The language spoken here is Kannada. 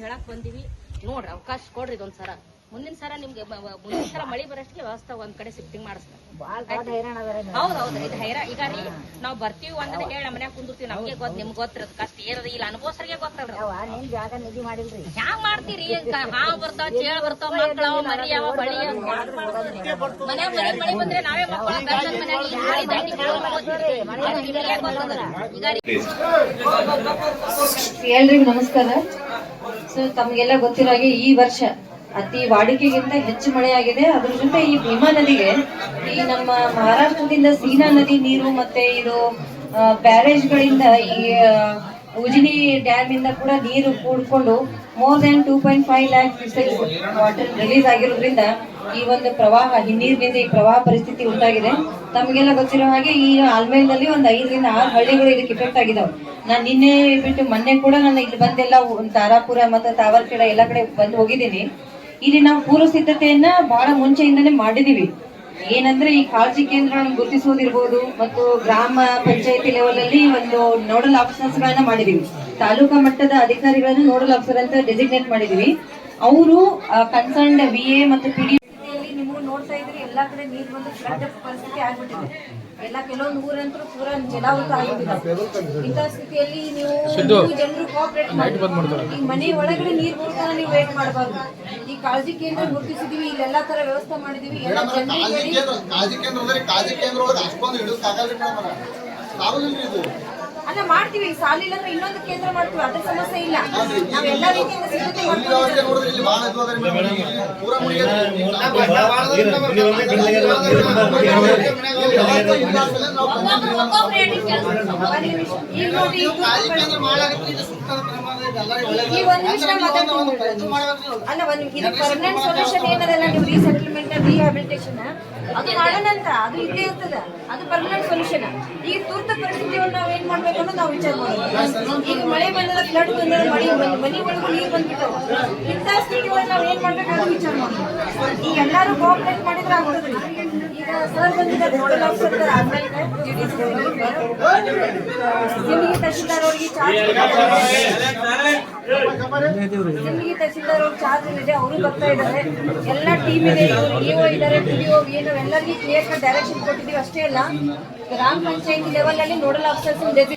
ಹೇಳಕ್ ಬಂದಿವಿ. ನೋಡ್ರಿ ಅವಕಾಶ ಕೊಡ್ರಿ ಇದೊಂದ್ ಸರ. ಮುಂದಿನ ಸರ ನಿಮ್ಗೆ ಮುಂದಿನ ಸರ ಮಳಿ ಬರಷ್ಟಿಗೆ ವ್ಯವಸ್ಥೆ ಒಂದ್ ಕಡೆ ಸಿಫ್ಟಿಂಗ್ ಮಾಡಿಸ್ತಾರೆ. ಹೌದ್ ಹೌದ್ರಿ ಇದು ಹೈರಾ ಈಗ ರೀ ನಾವ್ ಬರ್ತೀವಿ ಅಂದ್ರೆ ಹೇಳಿ ನಮ್ಮ ಮನ್ಯಾಗ ಕುಂದಿರ್ತೀವಿ. ನಮ್ಗೆ ಗೊತ್ತ ನಿಮ್ಗೆ ಗೊತ್ತಿರದ್ ಕಷ್ಟ ಏನದ ಇಲ್ಲ. ಅನುಭವಸರಿಗೆ ಗೊತ್ತಲ್ರಿ ಯಾವ ಹ್ಯಾಂಗ್ ಮಾಡ್ತೀರಿ? ಹಾವ್ ಬರ್ತಾವ ಚೇಳ ಬರ್ತಾವ ಮಕ್ಕಳವ ಮರಿ ಅವ ಬಳಿ ಮನೆ ಮನೆ ಮಳಿ ಬಂದ್ರೆ ನಾವೇ ಮಕ್ಕಳ ಮನ್ಯಾಗ ಮಳಿ ಈಗ ರೀ. ಎಲ್ರಿಗೂ ನಮಸ್ಕಾರ. ಸೊ ತಮಗೆಲ್ಲ ಗೊತ್ತಿರೋ ಹಾಗೆ ಈ ವರ್ಷ ಅತಿ ವಾಡಿಕೆಗಿಂತ ಹೆಚ್ಚು ಮಳೆಯಾಗಿದೆ. ಅದ್ರ ಜೊತೆ ಈ ಭೀಮಾ ನದಿಗೆ ಈ ನಮ್ಮ ಮಹಾರಾಷ್ಟ್ರದಿಂದ ಸೀನಾ ನದಿ ನೀರು ಮತ್ತೆ ಇದು ಬ್ಯಾರೇಜ್ಗಳಿಂದ ಈ ಉಜಿನಿ ಡ್ಯಾಮ್ ಇಂದ ಕೂಡ ನೀರು ಕೂಡ್ಕೊಂಡು more than two point five lakh water release ಆಗಿರೋದ್ರಿಂದ ಈ ಒಂದು ಪ್ರವಾಹ ಹಿನ್ನೀರಿನಿಂದ ಈ ಪ್ರವಾಹ ಪರಿಸ್ಥಿತಿ ಉಂಟಾಗಿದೆ. ತಮಗೆಲ್ಲ ಗೊತ್ತಿರೋ ಹಾಗೆ ಈ ಆಲ್ಮೇಲ್ನಲ್ಲಿ ಒಂದು ಐದರಿಂದ ಆರು ಹಳ್ಳಿಗಳು ಇದಕ್ಕೆ ಇಫೆಕ್ಟ್ ಆಗಿದಾವೆ. ನಾನು ನಿನ್ನೆ ಬಿಟ್ಟು ಮೊನ್ನೆ ಕೂಡ ನಾನು ಇಲ್ಲಿ ಬಂದೆಲ್ಲ ತಾರಾಪುರ ಮತ್ತು ತಾವರ್ಕೆರೆ ಎಲ್ಲ ಕಡೆ ಬಂದು ಹೋಗಿದ್ದೀನಿ. ಇಲ್ಲಿ ನಾವು ಪೂರ್ವ ಸಿದ್ಧತೆಯನ್ನ ಬಹಳ ಮುಂಚೆಯಿಂದನೇ ಮಾಡಿದೀವಿ. ಏನಂದ್ರೆ ಈ ಕಾಳಜಿ ಕೇಂದ್ರಗಳನ್ನು ಗುರುತಿಸುವುದಿರ್ಬೋದು ಮತ್ತು ಗ್ರಾಮ ಪಂಚಾಯತಿ ಲೆವೆಲ್ ಅಲ್ಲಿ ಒಂದು ನೋಡಲ್ ಆಫೀಸರ್ಸ್ ಗಳನ್ನ ಮಾಡಿದೀವಿ. ತಾಲೂಕಾ ಮಟ್ಟದ ಅಧಿಕಾರಿಗಳನ್ನು ನೋಡಲ್ ಆಫೀಸರ್ ಅಂತ ಡೆಸಿಗ್ನೇಟ್ ಮಾಡಿದೀವಿ. ಅವರು ಕನ್ಸರ್ನ್ಡ್ ವಿ ಎ ಮತ್ತು ಪಿ ಡಿ ಎಲ್ಲಾ ಕಡೆ ನೀರು ಬಂದು ಫ್ಲಡ್ ಪರಿಸ್ಥಿತಿ ಆಗ್ಬಿಟ್ಟಿದೆ. ಎಲ್ಲ ಕೆಲವೊಂದು ಊರಂತೂ ಪೂರ ಜಲಾವೃತ ಆಗಿಬಿಟ್ಟಿದೆ. ಇಂಥ ಸ್ಥಿತಿಯಲ್ಲಿ ನೀವು ಜನರು ಕೋಆಪರೇಟ್ ಮಾಡಿ ಈ ಮನೆ ಒಳಗಡೆ ನೀರು ಬರ್ತಾನೆ ನೀವು ವೇಟ್ ಮಾಡಬಾರ್ದು. ಈ ಕಾಳಜಿ ಕೇಂದ್ರ ಗುರುತಿಸಿದೀವಿ ಇಲ್ಲೆಲ್ಲಾ ತರ ವ್ಯವಸ್ಥೆ ಮಾಡಿದೀವಿ ಎಲ್ಲ ಜನರಿಗೆ ಕಾಳಜಿ ಕೇಂದ್ರ ಕಾಳಜಿ ಕೇಂದ್ರ ಅಷ್ಟೊಂದು ಹಿಡಿದು ಸಾಕಾಗ್ರಿ ಮೇಡಮ್ ಇದು ಅಲ್ಲ ಮಾಡ್ತೀವಿ ಸಾಲ ಇಲ್ಲ ಅಂದ್ರೆ ಇನ್ನೊಂದು ಕೇಂದ್ರ ಮಾಡ್ತೀವಿ ಅದ್ರ ಸಮಸ್ಯೆ ಇಲ್ಲ ನಾವೆಲ್ಲ ಎಲ್ಲಾ ರೀತಿಯಿಂದ ಸಿದ್ಧತೆ. ಈ ಒಂದ್ ನಿಮಿಷ. ಅಲ್ಲ ಒಂದು ಇದು ಪರ್ಮನೆಂಟ್ ಸೊಲ್ಯೂಷನ್ ಏನದಲ್ಲ ನೀವು ರೀಸೆಟಲ್ಮೆಂಟ್ ರಿಹ್ಯಾಬಿಲಿಟೇಷನ್ ಅದು ಮಾಡೋಣಂತ ಅದು ಇದ್ದೇ ಇರ್ತದ ಅದು ಪರ್ಮನೆಂಟ್ ಸೊಲ್ಯೂಷನ್ ಈ ತುರ್ತು ಪರಿಸ್ಥಿತಿಯನ್ನು ನಾವು ಏನ್ ಮಾಡ್ಬೇಕು ಅನ್ನೋದು ನಾವು ವಿಚಾರ ಮಾಡೋದು ಈಗ ಮಳೆ ಬಂದದ ಫ್ಲಡ್ ಬಂದದ ಮಳೆ ಮನೆ ಒಳಗೂ ನೀರು ಬಂದ್ಬಿಟ್ಟು ಇಂಥ ಸ್ಥಿತಿ ಒಳಗೆ ನಾವು ಏನ್ ಮಾಡ್ಬೇಕು ಅನ್ನೋದು ವಿಚಾರ ಮಾಡೋದು ಈಗ ಎಲ್ಲರೂ ಕೋಆಪರೇಟ್ ಮಾಡಿದ್ರೆ ಆಗ್ತದ್ರಿ ಈಗ ಸರ್ ಬಂದಿದ್ದಾರೆ ನಿಮಗೆ ತಹಶೀಲ್ದಾರ್ ಅವ್ರಿಗೆ ಚಾರ್ಜ್ ನಿಮಗೆ ತಹಶೀಲ್ದಾರ್ ಅವ್ರು ಚಾರ್ಜ್ ಇದೆ, ಅವರು ಬರ್ತಾ ಇದ್ದಾರೆ. ಎಲ್ಲ ಟೀಮ್ ಇದೆ ಇಒ ಇದ್ದಾರೆ ಪಿಡಿಒ ಏನು ಎಲ್ಲರಿಗೂ ಕ್ಲಿಯರ್ ಕಟ್ ಡೈರೆಕ್ಷನ್ ಕೊಟ್ಟಿದ್ದೀವಿ. ಅಷ್ಟೇ ಅಲ್ಲ, ಗ್ರಾಮ ಪಂಚಾಯತಿ ಲೆವೆಲ್ ಅಲ್ಲಿ ನೋಡಲ್ ಆಫೀಸರ್ಸ್